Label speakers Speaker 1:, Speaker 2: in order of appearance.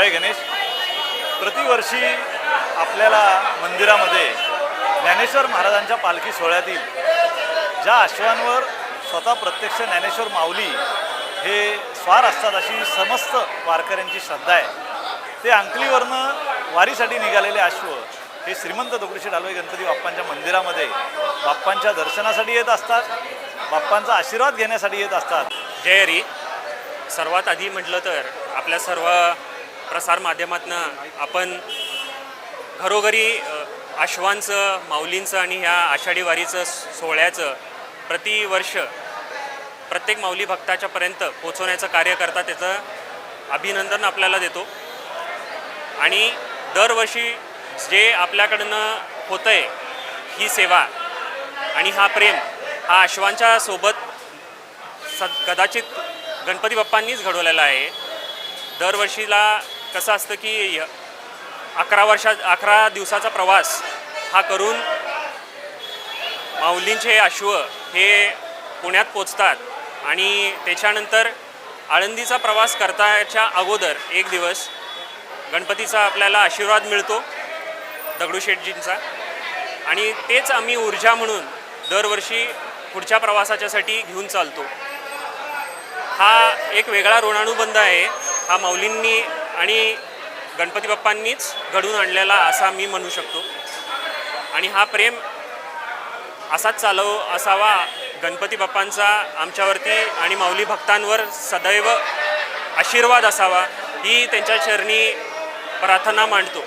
Speaker 1: जय गणेश. प्रतिवर्षी आपल्याला मंदिरामध्ये ज्ञानेश्वर महाराजांच्या पालखी सोहळ्यातील ज्या अश्वांवर स्वतः प्रत्यक्ष ज्ञानेश्वर माऊली हे स्वार असतात अशी समस्त वारकऱ्यांची श्रद्धा आहे. ते अंकलीवरनं वारीसाठी निघालेले अश्व हे श्रीमंत दगडूशेठ डालवे गणपती बाप्पांच्या मंदिरामध्ये बाप्पांच्या दर्शनासाठी येत असतात बाप्पांचा आशीर्वाद घेण्यासाठी येत असतात.
Speaker 2: जयरी सर्वात आधी म्हटलं तर आपल्या सर्व प्रसारमाध्यमातनं आपण घरोघरी आश्वांचं अश्वांचं माऊलींचं आणि ह्या आषाढी वारीचं सोहळ्याचं प्रतिवर्ष प्रत्येक माऊली भक्ताच्यापर्यंत पोचवण्याचं कार्य करता त्याचं अभिनंदन आपल्याला देतो. आणि दरवर्षी जे आपल्याकडनं होतं आहे ही सेवा आणि हा प्रेम हा आश्वांच्या सोबत स कदाचित गणपती बाप्पांनीच घडवलेला आहे. दरवर्षीला कसं असतं की य- अकरा वर्षा अकरा दिवसाचा प्रवास हा करून माऊलींचे अश्व हे पुण्यात पोचतात आणि त्याच्यानंतर आळंदीचा प्रवास करताच्या अगोदर एक दिवस गणपतीचा आपल्याला आशीर्वाद मिळतो दगडूशेठजींचा आणि तेच आम्ही ऊर्जा म्हणून दरवर्षी पुढच्या प्रवासाच्यासाठी घेऊन चालतो. हा एक वेगळा ऋणानुबंध आहे. हा माऊलींनी आणि गणपती बाप्पांनीच घडून आणलेला असा मी म्हणू शकतो. आणि हा प्रेम असाच चालव असावा गणपती बाप्पांचा आमच्यावरती आणि माऊली भक्तांवर सदैव आशीर्वाद असावा ही त्यांच्या चरणी प्रार्थना मांडतो.